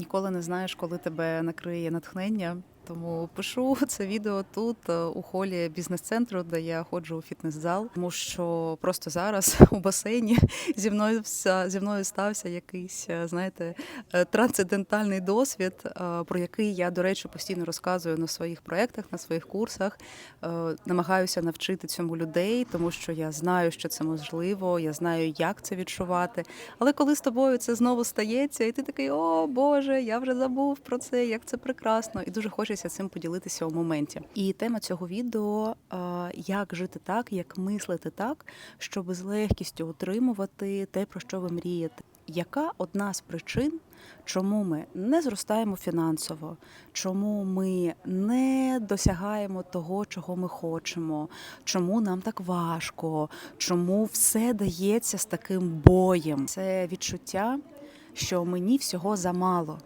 Ніколи не знаєш, коли тебе накриє натхнення. Тому пишу це відео тут, е, у холі бізнес-центру, де я ходжу у фітнес-зал, тому що просто зараз у басейні зі мною зі мною стався якийсь, е, знаєте, е, трансцендентальний досвід, про який я, до речі, постійно розказую на своїх проєктах, на своїх курсах. Намагаюся навчити цьому людей, тому що я знаю, що це можливо, я знаю, як це відчувати. Але коли з тобою це знову стається, і ти такий, о Боже, я вже забув про це, як це прекрасно, і дуже хочеться цим поділитися у моменті. І тема цього відео е, як жити так, як мислити так, щоб з легкістю отримувати те, про що ви мрієте. Яка одна з причин, чому ми не зростаємо фінансово, чому ми не досягаємо того, чого ми хочемо, чому нам так важко, чому все дається з таким боєм? Це відчуття, що мені всього замало.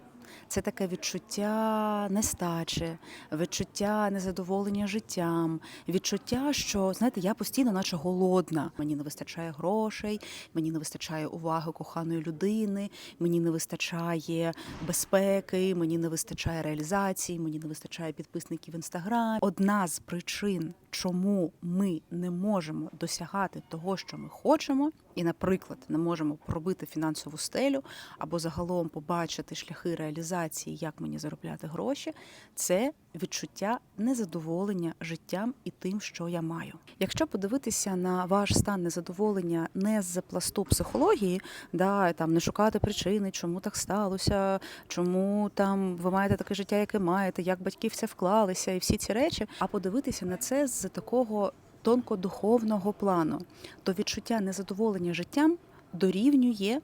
Це таке відчуття нестачі, відчуття незадоволення життям, відчуття, що знаєте, я постійно, наче голодна. Мені не вистачає грошей, мені не вистачає уваги коханої людини, мені не вистачає безпеки, мені не вистачає реалізації, мені не вистачає підписників в інстаграм. Одна з причин, чому ми не можемо досягати того, що ми хочемо, і, наприклад, не можемо пробити фінансову стелю або загалом побачити шляхи реалізації, як мені заробляти гроші, це відчуття незадоволення життям і тим, що я маю. Якщо подивитися на ваш стан незадоволення не з пласту психології, да там не шукати причини, чому так сталося, чому там ви маєте таке життя, яке маєте, як батьки в вклалися, і всі ці речі, а подивитися на це з такого тонкодуховного плану, то відчуття незадоволення життям дорівнює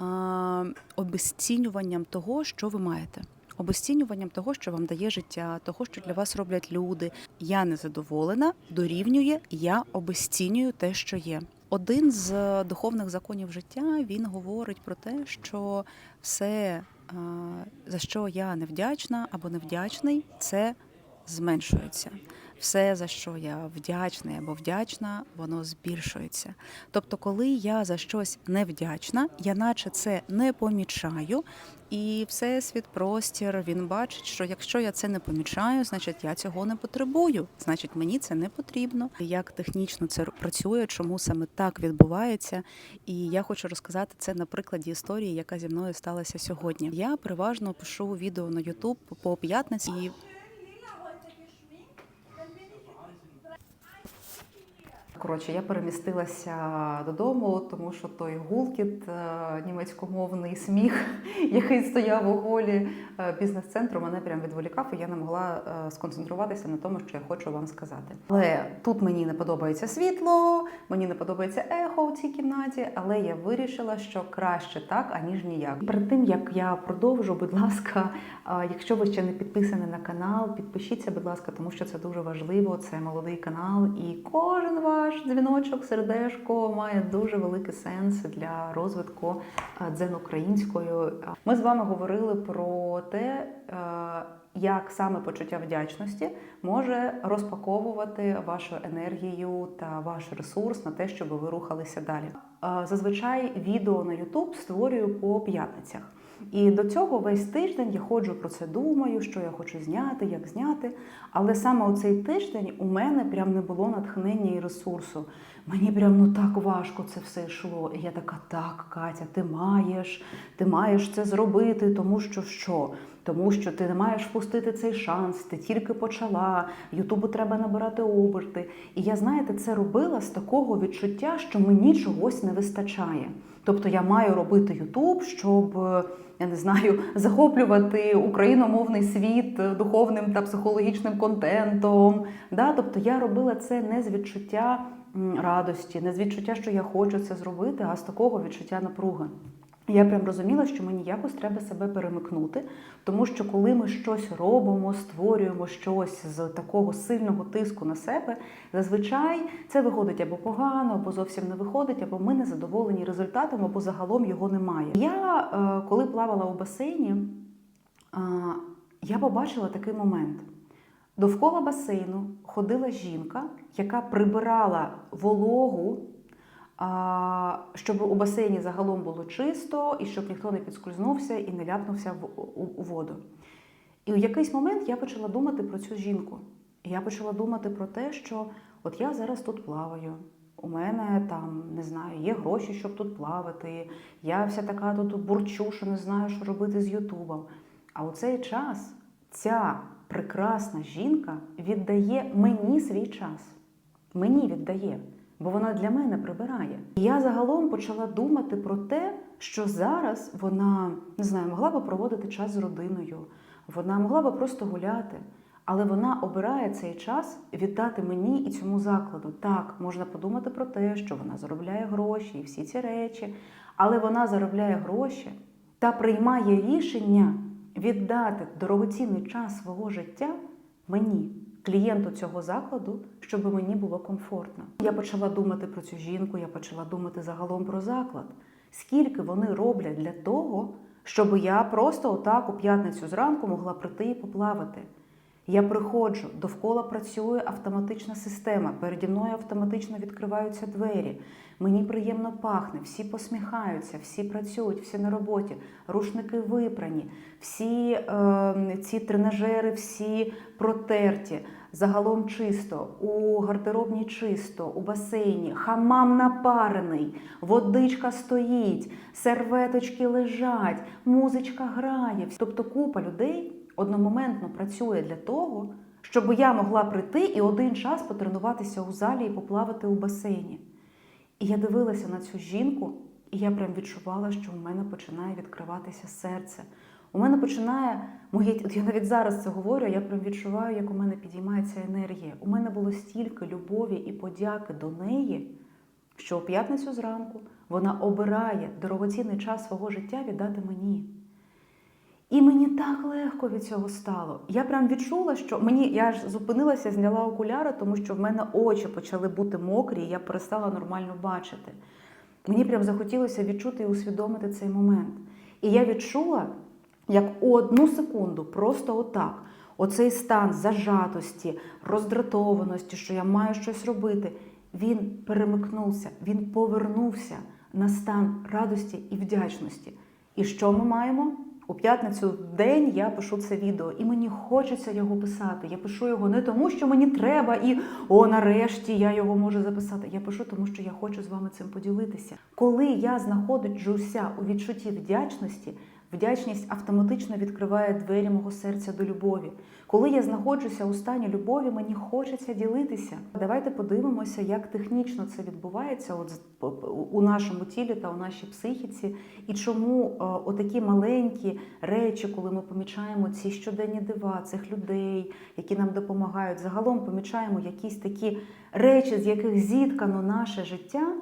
а, обезцінюванням того, що ви маєте. Обезцінюванням того, що вам дає життя, того, що для вас роблять люди. Я незадоволена, дорівнює, я обезцінюю те, що є. Один з духовних законів життя він говорить про те, що все, за що я невдячна або невдячний, це зменшується. Все, за що я вдячний або вдячна, воно збільшується. Тобто, коли я за щось невдячна, я наче це не помічаю, і всесвіт, простір, він бачить, що якщо я це не помічаю, значить я цього не потребую, значить мені це не потрібно. Як технічно це працює, чому саме так відбувається. І я хочу розказати це на прикладі історії, яка зі мною сталася сьогодні. Я переважно пишу відео на YouTube по п'ятниці. Коротше, я перемістилася додому, тому що той гулкіт, е, німецькомовний сміх, який стояв у голі е, бізнес-центру, мене прям відволікав, і я не могла е, сконцентруватися на тому, що я хочу вам сказати. Але тут мені не подобається світло, мені не подобається ехо у цій кімнаті, але я вирішила, що краще так, аніж ніяк. Перед тим як я продовжу, будь ласка, Якщо ви ще не підписані на канал, підпишіться, будь ласка, тому що це дуже важливо. Це молодий канал, і кожен ваш дзвіночок, сердешко має дуже великий сенс для розвитку дзен українською. Ми з вами говорили про те, як саме почуття вдячності може розпаковувати вашу енергію та ваш ресурс на те, щоб ви рухалися далі. Зазвичай відео на YouTube створюю по п'ятницях. І до цього весь тиждень я ходжу про це, думаю, що я хочу зняти, як зняти. Але саме у цей тиждень у мене прям не було натхнення і ресурсу. Мені прям ну так важко це все йшло. І я така, так, Катя, ти маєш, ти маєш це зробити, тому що що? Тому що ти не маєш впустити цей шанс, ти тільки почала, Ютубу треба набирати оберти. І я, знаєте, це робила з такого відчуття, що мені чогось не вистачає. Тобто я маю робити Ютуб, щоб е, я не знаю, захоплювати україномовний світ духовним та психологічним контентом. Да? Тобто я робила це не з відчуття радості, не з відчуття, що я хочу це зробити, а з такого відчуття напруги. Я прям розуміла, що мені якось треба себе перемикнути, тому що коли ми щось робимо, створюємо щось з такого сильного тиску на себе, зазвичай це виходить або погано, або зовсім не виходить, або ми не задоволені результатом, або загалом його немає. Я е, коли плавала у басейні, е, я побачила такий момент. Довкола басейну ходила жінка, яка прибирала вологу щоб у басейні загалом було чисто, і щоб ніхто не підскользнувся і не ляпнувся в у, у воду. І в якийсь момент я почала думати про цю жінку. Я почала думати про те, що от я зараз тут плаваю. У мене там не знаю, є гроші, щоб тут плавати. Я вся така тут бурчу, що не знаю, що робити з Ютубом. А у цей час ця прекрасна жінка віддає мені свій час. Мені віддає, бо вона для мене прибирає. І я загалом почала думати про те, що зараз вона не знаю, могла би проводити час з родиною, вона могла би просто гуляти. Але вона обирає цей час віддати мені і цьому закладу. Так, можна подумати про те, що вона заробляє гроші і всі ці речі, але вона заробляє гроші та приймає рішення віддати дорогоцінний час свого життя мені, клієнту цього закладу, щоб мені було комфортно. Я почала думати про цю жінку, я почала думати загалом про заклад. Скільки вони роблять для того, щоб я просто отак у п'ятницю зранку могла прийти і поплавати. Я приходжу, довкола працює автоматична система, переді мною автоматично відкриваються двері. Мені приємно пахне, всі посміхаються, всі працюють, всі на роботі, рушники випрані, всі е, ці тренажери, всі протерті, загалом чисто, у гардеробній чисто, у басейні, хамам напарений, водичка стоїть, серветочки лежать, музичка грає. Тобто купа людей одномоментно працює для того, щоб я могла прийти і один час потренуватися у залі і поплавати у басейні. І я дивилася на цю жінку, і я прям відчувала, що у мене починає відкриватися серце. У мене починає моє, от я навіть зараз це говорю, я прям відчуваю, як у мене підіймається енергія. У мене було стільки любові і подяки до неї, що у п'ятницю зранку вона обирає дорогоцінний час свого життя віддати мені. І мені так легко від цього стало. Я прям відчула, що мені я ж зупинилася, зняла окуляри, тому що в мене очі почали бути мокрі, і я перестала нормально бачити. Мені прям захотілося відчути і усвідомити цей момент. І я відчула, як у одну секунду, просто отак, оцей стан зажатості, роздратованості, що я маю щось робити, він перемикнувся, він повернувся на стан радості і вдячності. І що ми маємо? У п'ятницю в день я пишу це відео, і мені хочеться його писати. Я пишу його не тому, що мені треба, і о, нарешті я його можу записати. Я пишу, тому що я хочу з вами цим поділитися. Коли я знаходжуся у відчутті вдячності, вдячність автоматично відкриває двері мого серця до любові. Коли я знаходжуся у стані любові, мені хочеться ділитися. Давайте подивимося, як технічно це відбувається от у нашому тілі та у нашій психіці, і чому е, отакі маленькі речі, коли ми помічаємо ці щоденні дива, цих людей, які нам допомагають, загалом помічаємо якісь такі речі, з яких зіткано наше життя.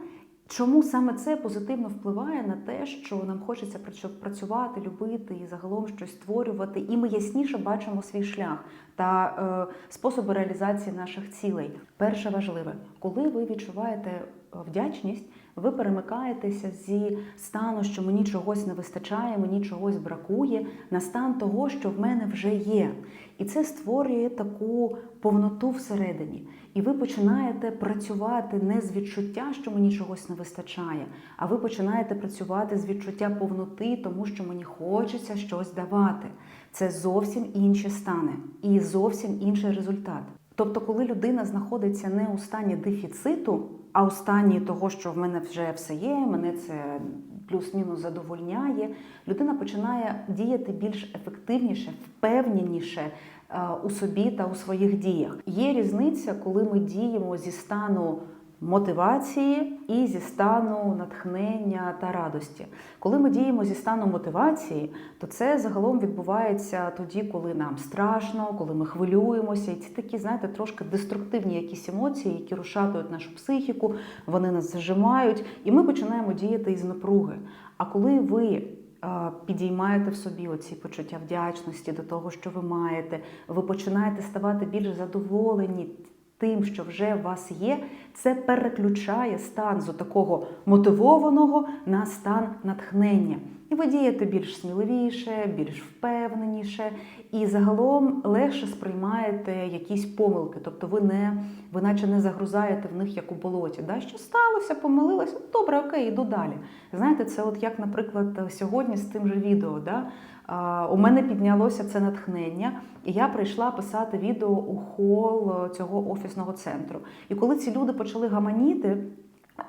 Чому саме це позитивно впливає на те, що нам хочеться працювати, любити і загалом щось створювати, і ми ясніше бачимо свій шлях та е, способи реалізації наших цілей. Перше важливе, коли ви відчуваєте вдячність, ви перемикаєтеся зі стану, що мені чогось не вистачає, мені чогось бракує, на стан того, що в мене вже є. І це створює таку повноту всередині. І ви починаєте працювати не з відчуття, що мені чогось не вистачає, а ви починаєте працювати з відчуття повноти, тому що мені хочеться щось давати. Це зовсім інші стани і зовсім інший результат. Тобто, коли людина знаходиться не у стані дефіциту, а у того, що в мене вже все є, мене це плюс-мінус задовольняє, людина починає діяти більш ефективніше, впевненіше е, у собі та у своїх діях. Є різниця, коли ми діємо зі стану мотивації і зі стану натхнення та радості. Коли ми діємо зі стану мотивації, то це загалом відбувається тоді, коли нам страшно, коли ми хвилюємося. І ці такі, знаєте, трошки деструктивні якісь емоції, які розшатують нашу психіку, вони нас зажимають, і ми починаємо діяти із напруги. А коли ви Підіймаєте в собі оці почуття вдячності до того, що ви маєте, ви починаєте ставати більш задоволені тим, що вже у вас є, це переключає стан з такого мотивованого на стан натхнення. І ви дієте більш сміливіше, більш впевненіше, і загалом легше сприймаєте якісь помилки. Тобто ви не ви наче не загрузаєте в них як у болоті. Да? Що сталося, помилилася? Добре, окей, іду далі. Знаєте, це от як, наприклад, сьогодні з тим же відео. Да? У мене піднялося це натхнення, і я прийшла писати відео у хол е, цього офісного центру. І коли ці люди почали гаманіти.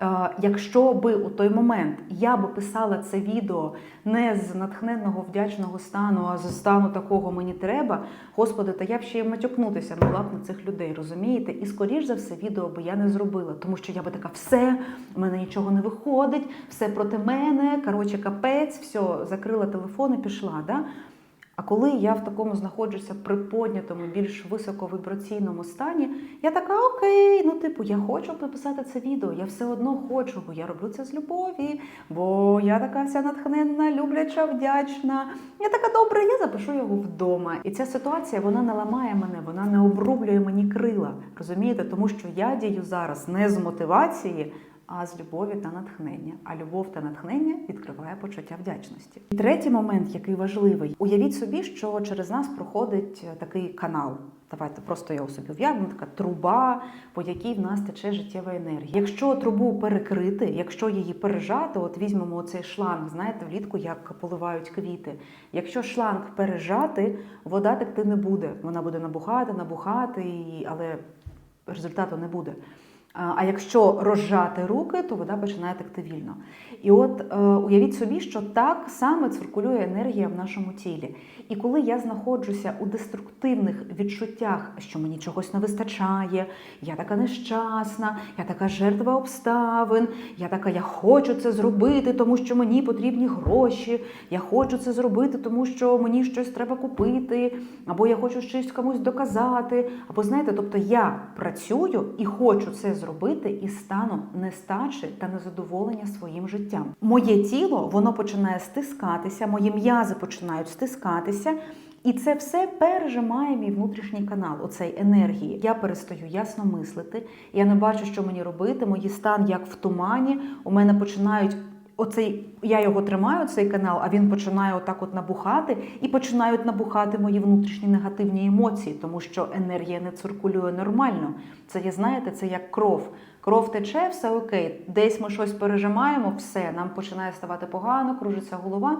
Е, Якщо би у той момент я би писала це відео не з натхненного вдячного стану, а з стану такого мені треба, господи, та я б ще й матюкнутися могла б на цих людей, розумієте? І скоріш за все, відео би я не зробила, тому що я би така, все, в мене нічого не виходить, все проти мене, коротше, капець, все, закрила телефон і пішла. Да? А коли я в такому знаходжуся при поднятому, більш високовібраційному стані, я така окей, ну типу, я хочу написати це відео, я все одно хочу, бо я роблю це з любові, бо я така вся натхненна, любляча, вдячна. Я така добра, я запишу його вдома. І ця ситуація вона не ламає мене, вона не обрублює мені крила. Розумієте, тому що я дію зараз не з мотивації. А з любові та натхнення. А любов та натхнення відкриває почуття вдячності. І третій момент, який важливий, уявіть собі, що через нас проходить такий канал. Давайте просто його собі уявимо, така труба, по якій в нас тече життєва енергія. Якщо трубу перекрити, якщо її пережати, от візьмемо оцей шланг, знаєте, влітку як поливають квіти. Якщо шланг пережати, вода текти не буде. Вона буде набухати, набухати, але результату не буде. А якщо розжати руки, то вода починає текти вільно. І от е, уявіть собі, що так саме циркулює енергія в нашому тілі. І коли я знаходжуся у деструктивних відчуттях, що мені чогось не вистачає, я така нещасна, я така жертва обставин, я така, я хочу це зробити, тому що мені потрібні гроші, я хочу це зробити, тому що мені щось треба купити, або я хочу щось комусь доказати. Або знаєте, тобто я працюю і хочу це зробити із станом нестачі та незадоволення своїм життям. Моє тіло воно починає стискатися, мої м'язи починають стискатися. І це все пережимає мій внутрішній канал оцей енергії. Я перестаю ясно мислити. Я не бачу, що мені робити. Мої стан як в тумані. У мене починають оцей, я його тримаю, цей канал, а він починає отак от набухати, і починають набухати мої внутрішні негативні емоції, тому що енергія не циркулює нормально. Це є, знаєте, це як кров. Кров тече, все окей. Десь ми щось пережимаємо, все, нам починає ставати погано, кружиться голова.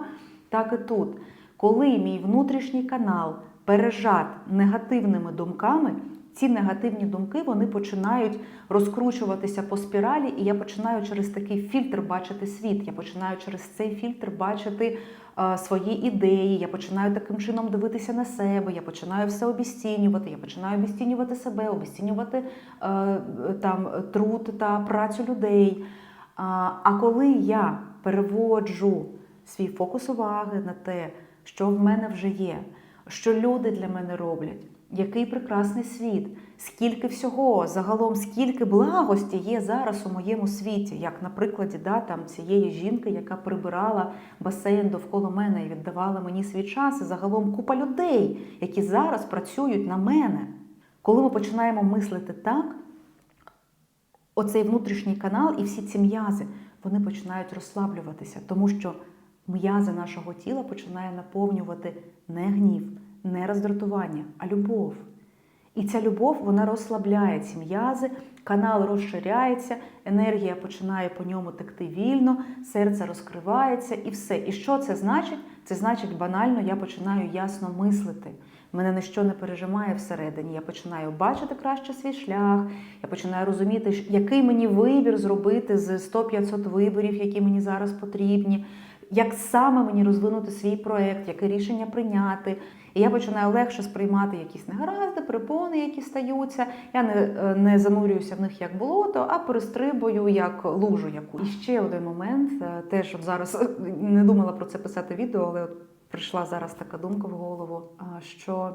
Так і тут. Коли мій внутрішній канал пережат негативними думками, ці негативні думки вони починають розкручуватися по спіралі, і я починаю через такий фільтр бачити світ. Я починаю через цей фільтр бачити е, свої ідеї. Я починаю таким чином дивитися на себе. Я починаю все обіцінювати. Я починаю обіцінювати себе, обіцінювати е, там труд та працю людей. А, а коли я переводжу свій фокус уваги на те, що в мене вже є, що люди для мене роблять, який прекрасний світ, скільки всього, загалом, скільки благості є зараз у моєму світі, як на прикладі да, там, цієї жінки, яка прибирала басейн довкола мене і віддавала мені свій час, і загалом купа людей, які зараз працюють на мене. Коли ми починаємо мислити так, оцей внутрішній канал і всі ці м'язи вони починають розслаблюватися, тому що м'язи нашого тіла починає наповнювати не гнів, не роздратування, а любов. І ця любов вона розслабляє ці м'язи, канал розширяється, енергія починає по ньому текти вільно, серце розкривається і все. І що це значить? Це значить банально, я починаю ясно мислити. Мене ніщо не пережимає всередині. Я починаю бачити краще свій шлях. Я починаю розуміти, який мені вибір зробити з 100-500 виборів, які мені зараз потрібні. Як саме мені розвинути свій проект, яке рішення прийняти. І я починаю легше сприймати якісь негаразди, припони, які стаються. Я не, е, не занурююся в них як болото, а перестрибую як лужу яку. І ще один момент, е, теж от зараз не думала про це писати відео, але от прийшла зараз така думка в голову, що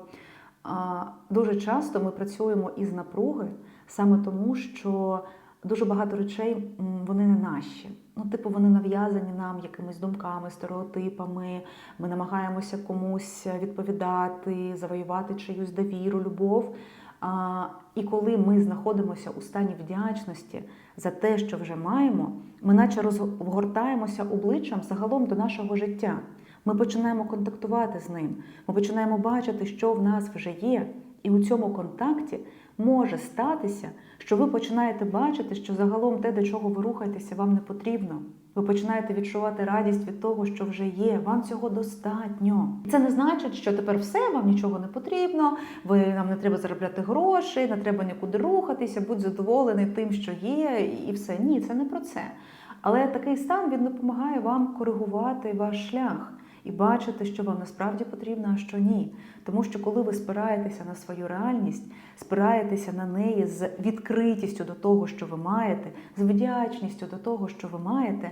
дуже часто ми працюємо із напруги саме тому, що дуже багато речей вони не наші. Ну, типу, вони нав'язані нам якимись думками, стереотипами. Ми намагаємося комусь відповідати, завоювати чиюсь довіру, любов. А, і коли ми знаходимося у стані вдячності за те, що вже маємо, ми наче розгортаємося обличчям загалом до нашого життя. Ми починаємо контактувати з ним, ми починаємо бачити, що в нас вже є. І у цьому контакті може статися, що ви починаєте бачити, що загалом те, до чого ви рухаєтеся, вам не потрібно. Ви починаєте відчувати радість від того, що вже є. Вам цього достатньо. Це не значить, що тепер все, вам нічого не потрібно, ви нам не треба заробляти гроші, не треба нікуди рухатися, будь задоволений тим, що є, і все. Ні, це не про це. Але такий стан він допомагає вам коригувати ваш шлях і бачити, що вам насправді потрібно, а що ні. Тому що коли ви спираєтеся на свою реальність, спираєтеся на неї з відкритістю до того, що ви маєте, з вдячністю до того, що ви маєте,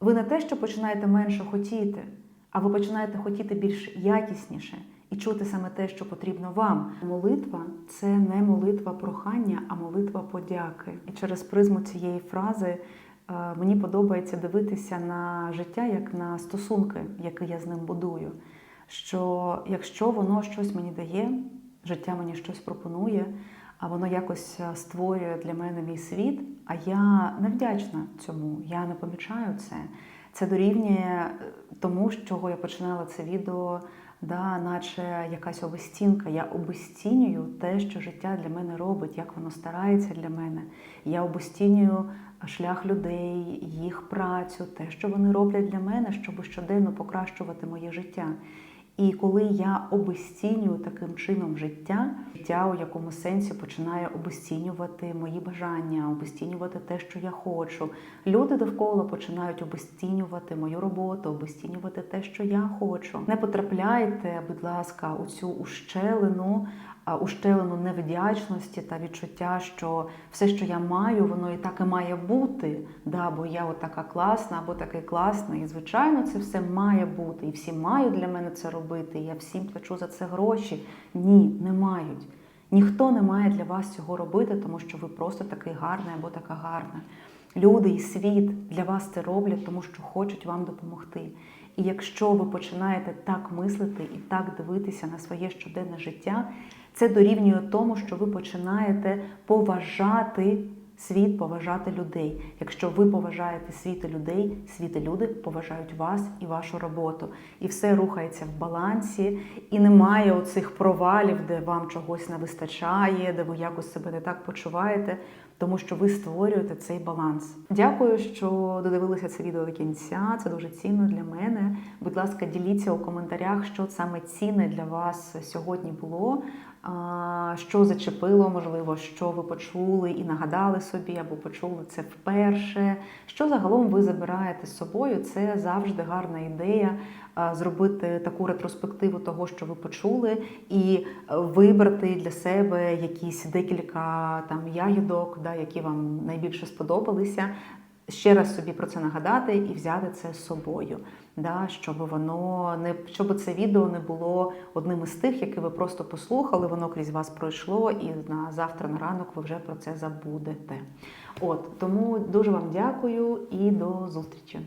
ви не те, що починаєте менше хотіти, а ви починаєте хотіти більш якісніше і чути саме те, що потрібно вам. Молитва це не молитва прохання, а молитва подяки. І через призму цієї фрази мені подобається дивитися на життя як на стосунки, які я з ним будую. Що якщо воно щось мені дає, життя мені щось пропонує, а воно якось е, створює для мене мій світ, а я не вдячна цьому, я не помічаю це. Це дорівнює е, тому, з чого я починала це відео, да, наче якась обестінка. Я обестінюю те, що життя для мене робить, як воно старається для мене. Я обестінюю шлях людей, їх працю, те, що вони роблять для мене, щоб щоденно покращувати моє життя. І коли я обесцінюю таким чином життя, життя у якому сенсі починає обесцінювати мої бажання, обесцінювати те, що я хочу. Люди довкола починають обесцінювати мою роботу, обесцінювати те, що я хочу. Не потрапляйте, будь ласка, у цю ущелину, ущелину невдячності та відчуття, що все, що я маю, воно і так і має бути. Да, бо я от така класна або такий класний. І звичайно, це все має бути. І всі мають для мене це робити. І я всім плачу за це гроші. Ні, не мають. Ніхто не має для вас цього робити, тому що ви просто такий гарний або така гарна. Люди і світ для вас це роблять, тому що хочуть вам допомогти. І якщо ви починаєте так мислити і так дивитися на своє щоденне життя, це дорівнює тому, що ви починаєте поважати світ, поважати людей. Якщо ви поважаєте світ і людей, світ і люди поважають вас і вашу роботу. І все рухається в балансі, і немає оцих провалів, де вам чогось не вистачає, де ви якось себе не так почуваєте, тому що ви створюєте цей баланс. Дякую, що додивилися це відео до кінця. Це дуже цінно для мене. Будь ласка, діліться у коментарях, що саме цінне для вас сьогодні було. Що зачепило, можливо, що ви почули і нагадали собі, або почули це вперше. Що загалом ви забираєте з собою? Це завжди гарна ідея зробити таку ретроспективу того, що ви почули, і е, вибрати для себе якісь декілька там ягідок, да, які вам найбільше сподобалися. Ще раз собі про це нагадати і взяти це з собою, да, щоб воно не щоб це відео не було одним із тих, яке ви просто послухали, воно крізь вас пройшло, і на завтра на ранок ви вже про це забудете. От тому дуже вам дякую і до зустрічі.